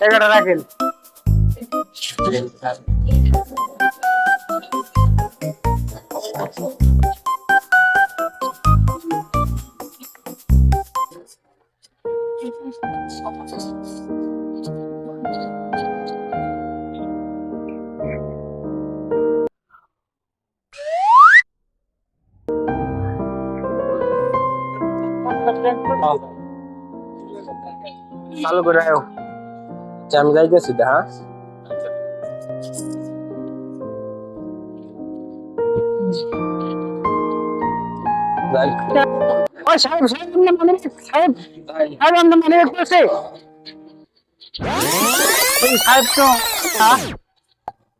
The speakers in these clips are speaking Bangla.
টাকাটা রাখেন। চালু করে আয়ো আচ্ছা, আমি যাইতেছি দা হ্যাঁ যাই। ওই সাহেব সাহেব না মানে সাহেব সাহেব আমরা মানে করছে ওই সাহেব তো হ্যাঁ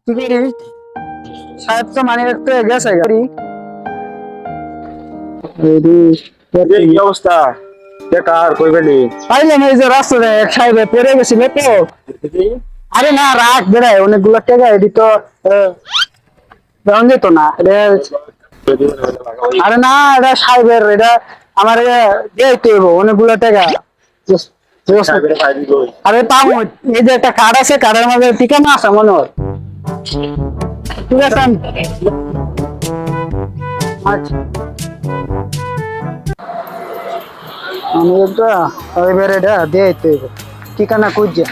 কি করি সাহেব তো মানে একটু গেছে গাড়ি এই কি অবস্থা? বেকার কই গেলি পাইলেন এই যে রাস্তাতে এক সাহেব পড়ে গেছিল তো। আরে না, রাখ বেড়ায় অনেকগুলো টাকা এটি তো যেত না। আরে না, এটা সাহেবের এটা আমার দিতে হইব, অনেকগুলো টাকা। পাবো এই যে একটা কার্ড আছে, কার্ডের মধ্যে ঠিকানা আছে মনে হয়। ঠিক আছে। আচ্ছা। আমি একটা এবার এটা দিয়ে দিতে ঠিকানা খুঁজছে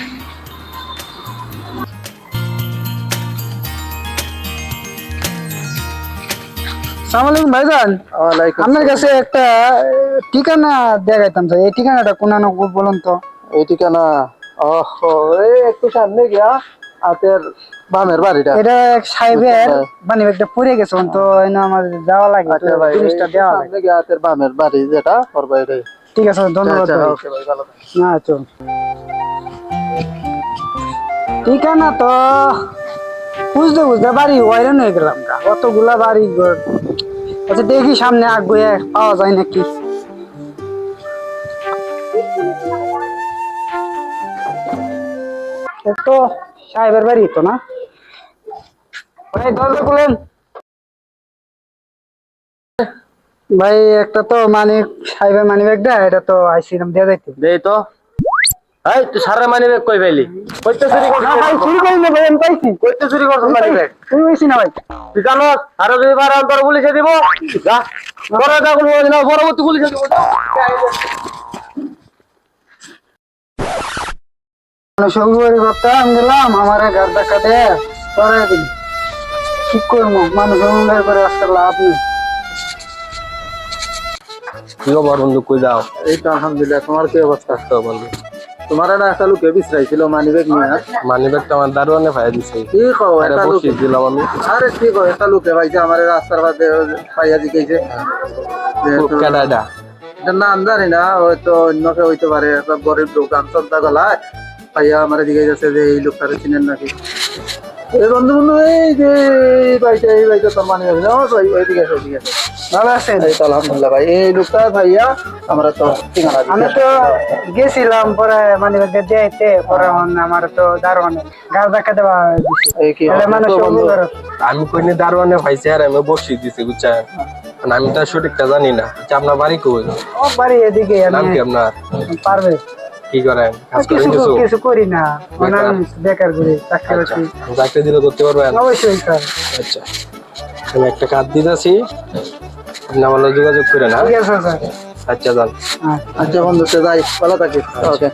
সালাম ভাইজান। আপনার কাছে একটা ঠিকানা দেখাইতাম স্যার। এই ঠিকানাটা কোন বলুন তো। এই ঠিকানা ওহো এই একটু সামনে গিয়া বামের বাড়িটা। এটা এক সাহেবের মানে একটা পড়ে গেছে তো এনে আমার যাওয়া লাগে আচ্ছা ভাই জিনিসটা দেওয়া লাগে। সামনে বামের বাড়ি যেটা করবা এটাই ঠিক আছে ধন্যবাদ আচ্ছা না চল। ঠিকানা তো বুঝতে বুঝতে বাড়ি ওয়াইরান হয়ে গেলাম গা। কতগুলা বাড়ি আচ্ছা দেখি সামনে আগুয়ে পাওয়া যায় নাকি? তো সাহেবের বাড়ি তো না? দরজা খুলেন। ভাই একটা তো মানে সাহেবের মানি ব্যাগটা এটা তো আইসিলাম দিয়ে যাইতে। দেই তো। এই তুই সারা মানি ব্যাগ কই পাইলি? কইতে চুরি করছিস না ভাই চুরি করি না ভাই আমি পাইছি। কইতে চুরি করছিস মানি ব্যাগ? চুরি হয়েছি না ভাই। তুই জানো আরও যদি বার অন্তর পুলিশে দিব। যা। বড় দা কোনো না পরবর্তী পুলিশে দিব। অভিবাদী করতাম গেলাম আমার ঘর দেখা দে পরে দিন কি করব। মানুষ করে আসতে লাভ নেই। কি খবর বন্ধু কই যাও? এই তো আলহামদুলিল্লাহ তোমার কি অবস্থা? তো বন্ধু। তোমার না একটা লোকে বিশ্রাইছিল ব্যাগ নিয়ে ব্যাগ তো আমার দারোয়ানে ভাই দিছে। কি কও এটা বসিয়ে দিলাম আমি। আরে কি কও একটা লোকে ভাইছে আমার রাস্তার বাদে পাইয়া দিকেছে কেডা এটা? এটা নাম জানি না হয়তো অন্য কেউ হইতে পারে গরিব লোক আমসন্তা গলায় পাইয়া আমার দিকে যাচ্ছে যে এই লোকটারে চিনেন নাকি। বন্ধু বন্ধু এই যে এই ভাইটা এই ভাইটা তোর মানি ব্যাগ নাও তো আছে এইদিকে আছে ভালো আছেন? এই তো আলহামদুলিল্লাহ ভাই। এই লোকটা ভাইয়া আমরা তো ঠিকানা আমি তো গেছিলাম পরে মানে পরে আমার তো দারোয়ান গাছ দেখা দেওয়া দিছে। এই কি তাহলে মানুষ তো বন্ধু, অভিবাদী আমি কইনি দারোয়ানে ভাইছে আর আমি বসিয়ে দিছি বুঝছেন মানে আমি তার সঠিকটা জানি না। আচ্ছা আপনার বাড়ি কই? ও বাড়ি এদিকে নাম কি আপনার? পারবে? কি করেন? কাজ করেন কিছু? কিছু করি না। মানে বেকার। ঘুরে চাকরি আচ্ছা। বাকরি। চাকরি দিলে করতে পারবেন? অবশ্যই স্যার। আচ্ছা। আমি একটা কাজ দিতেছি। আপনি আমার যোগাযোগ করে না স্যার। আচ্ছা যান। হ্যাঁ আচ্ছা বন্ধু তো যাই। ভালো থাকিস ওকে।